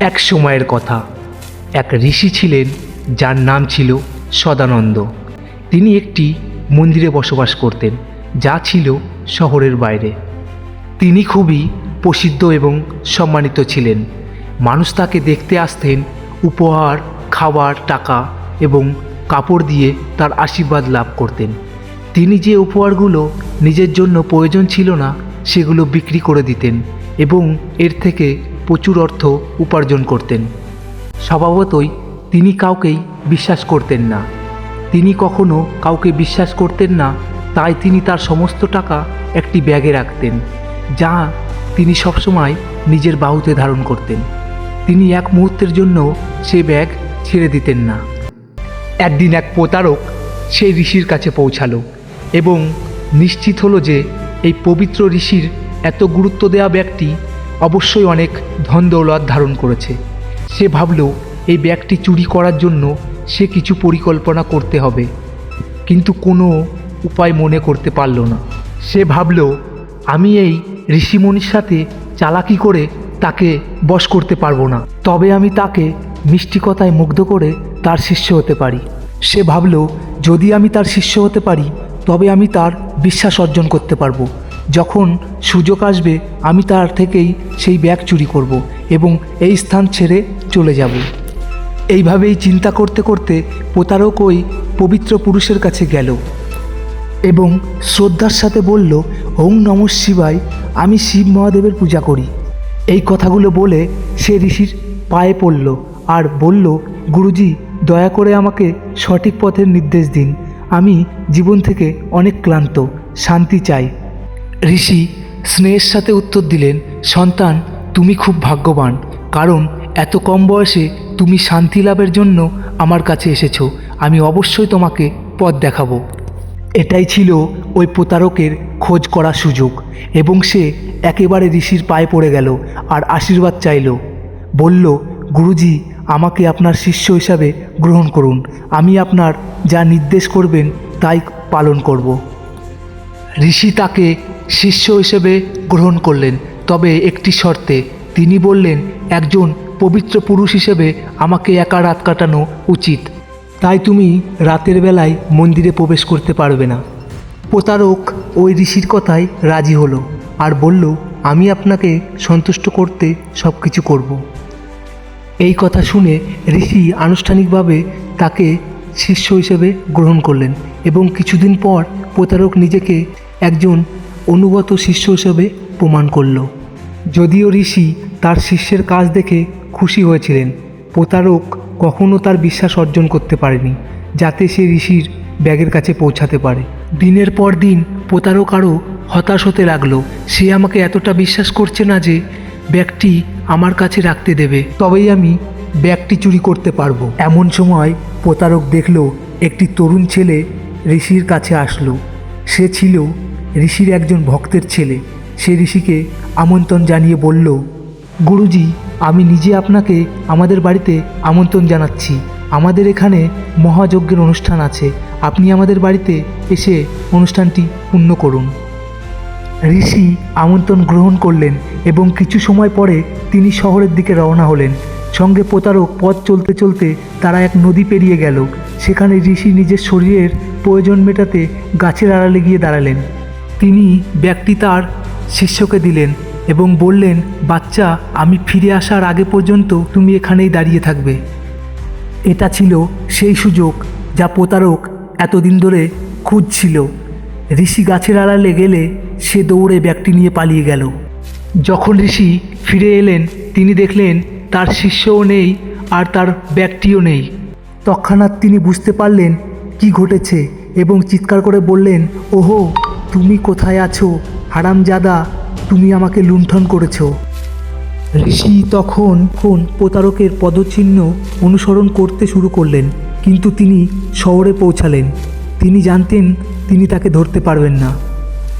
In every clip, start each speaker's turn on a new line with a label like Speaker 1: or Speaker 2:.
Speaker 1: এক সময়ের কথা। এক ঋষি ছিলেন, যার নাম ছিল সদানন্দ। তিনি একটি মন্দিরে বসবাস করতেন, যা ছিল শহরের বাইরে। তিনি খুবই প্রসিদ্ধ এবং সম্মানিত ছিলেন। মানুষ তাকে দেখতে আসতেন, উপহার, খাবার, টাকা এবং কাপড় দিয়ে তার আশীর্বাদ লাভ করতেন। তিনি যে উপহারগুলো নিজের জন্য প্রয়োজন ছিল না, সেগুলো বিক্রি করে দিতেন এবং এর থেকে প্রচুর অর্থ উপার্জন করতেন। স্বভাবতই তিনি কাউকেই বিশ্বাস করতেন না। তিনি কখনো কাউকে বিশ্বাস করতেন না, তাই তিনি তার সমস্ত টাকা একটি ব্যাগে রাখতেন, যা তিনি সবসময় নিজের বাহুতে ধারণ করতেন। তিনি এক মুহূর্তের জন্য সে ব্যাগ ছেড়ে দিতেন না। একদিন এক প্রতারক সেই ঋষির কাছে পৌঁছালো এবং নিশ্চিত হলো যে এই পবিত্র ঋষির এত গুরুত্ব দেওয়া ব্যাগটি অবশ্যই অনেক ধন দৌলত ধারণ করেছে। সে ভাবল, এই ব্যাগটি চুরি করার জন্য সে কিছু পরিকল্পনা করতে হবে। কিন্তু কোনো উপায় মনে করতে পারল না। সে ভাবল, আমি এই ঋষিমণির সাথে চালাকি করে তাকে বশ করতে পারব না। তবে আমি তাকে মিষ্টি কথায় মুগ্ধ করে তার শিষ্য হতে পারি। সে ভাবল, যদি আমি তার শিষ্য হতে পারি, তবে আমি তার বিশ্বাস অর্জন করতে পারব। যখন সুযোগ আসবে, আমি তার থেকেই সেই ব্যাগ চুরি করব এবং এই স্থান ছেড়ে চলে যাব। এইভাবেই চিন্তা করতে করতে প্রতারক ওই পবিত্র পুরুষের কাছে গেল এবং শ্রদ্ধার সাথে বলল, ওং নম শিবায়, আমি শিব মহাদেবের পূজা করি। এই কথাগুলো বলে সে ঋষির পায়ে পড়ল আর বলল, গুরুজি, দয়া করে আমাকে সঠিক পথের নির্দেশ দিন। আমি জীবন থেকে অনেক ক্লান্ত, শান্তি চাই। ঋষি স্নেহের সাথে উত্তর দিলেন, সন্তান, তুমি খুব ভাগ্যবান, কারণ এত কম বয়সে তুমি শান্তি লাভের জন্য আমার কাছে এসেছ। আমি অবশ্যই তোমাকে পথ দেখাবো। এটাই ছিল ওই প্রতারকের খোঁজ করা সুযোগ, এবং সে একেবারে ঋষির পায়ে পড়ে গেল আর আশীর্বাদ চাইল। বলল, গুরুজি, আমাকে আপনার শিষ্য হিসাবে গ্রহণ করুন। আমি আপনার যা নির্দেশ করবেন, তাই পালন করব। ঋষি তাকে শিষ্য হিসেবে গ্রহণ করলেন। তবে একটি শর্তে, তিনি বললেন, একজন পবিত্র পুরুষ হিসেবে আমাকে একা রাত কাটানো উচিত। তাই তুমি রাতের বেলায় মন্দিরে প্রবেশ করতে পারবে না। প্রতারক ওই ঋষির কথায় রাজি হলো আর বলল, আমি আপনাকে সন্তুষ্ট করতে সব কিছু করব। এই কথা শুনে ঋষি আনুষ্ঠানিকভাবে তাকে শিষ্য হিসেবে গ্রহণ করলেন এবং কিছুদিন পর প্রতারক নিজেকে একজন অনুগত শিষ্য হিসেবে প্রমাণ করল। যদিও ঋষি তার শিষ্যের কাজ দেখে খুশি হয়েছিলেন, প্রতারক কখনও তার বিশ্বাস অর্জন করতে পারেনি, যাতে সে ঋষির ব্যাগের কাছে পৌঁছাতে পারে। দিনের পর দিন প্রতারক আরও হতাশ হতে লাগল, সে আমাকে এতটা বিশ্বাস করছে না যে ব্যাগটি আমার কাছে রাখতে দেবে, তবেই আমি ব্যাগটি চুরি করতে পারব। এমন সময় প্রতারক দেখল, একটি তরুণ ছেলে ঋষির কাছে আসলো। সে ছিল ঋষির একজন ভক্তের ছেলে। সে ঋষিকে আমন্ত্রণ জানিয়ে বলল, গুরুজি, আমি নিজে আপনাকে আমাদের বাড়িতে আমন্ত্রণ জানাচ্ছি। আমাদের এখানে মহাযজ্ঞের অনুষ্ঠান আছে। আপনি আমাদের বাড়িতে এসে অনুষ্ঠানটি পূর্ণ করুন। ঋষি আমন্ত্রণ গ্রহণ করলেন এবং কিছু সময় পরে তিনি শহরের দিকে রওনা হলেন। সঙ্গে প্রতারক পথ চলতে চলতে তারা এক নদী পেরিয়ে গেল। সেখানে ঋষি নিজের শরীরের প্রয়োজন মেটাতে গাছের আড়ালে গিয়ে দাঁড়ালেন। তিনি ব্যাগটি তার শিষ্যকে দিলেন এবং বললেন, বাচ্চা, আমি ফিরে আসার আগে পর্যন্ত তুমি এখানেই দাঁড়িয়ে থাকবে। এটা ছিল সেই সুযোগ যা প্রতারক এতদিন ধরে খুঁজছিল। ঋষি গাছের আড়ালে গেলে সে দৌড়ে ব্যাগটি নিয়ে পালিয়ে গেল। যখন ঋষি ফিরে এলেন, তিনি দেখলেন তার শিষ্যও নেই আর তার ব্যাগটিও নেই। তৎক্ষণাৎ তিনি বুঝতে পারলেন কি ঘটেছে এবং চিৎকার করে বললেন, ওহো তুমি কোথায় আছো? হারামজাদা, তুমি আমাকে লুণ্ঠন করেছ। ঋষি তখন ফোন প্রতারকের পদচিহ্ন অনুসরণ করতে শুরু করলেন, কিন্তু তিনি শহরে পৌঁছালেন। তিনি জানতেন তিনি তাকে ধরতে পারবেন না।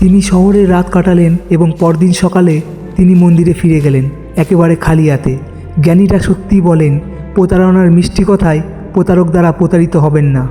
Speaker 1: তিনি শহরে রাত কাটালেন এবং পরদিন সকালে তিনি মন্দিরে ফিরে গেলেন, একেবারে খালি হাতে। জ্ঞানীরা সত্যিই বলেন, প্রতারণার মিষ্টি কথায় প্রতারক দ্বারা প্রতারিত হবেন না।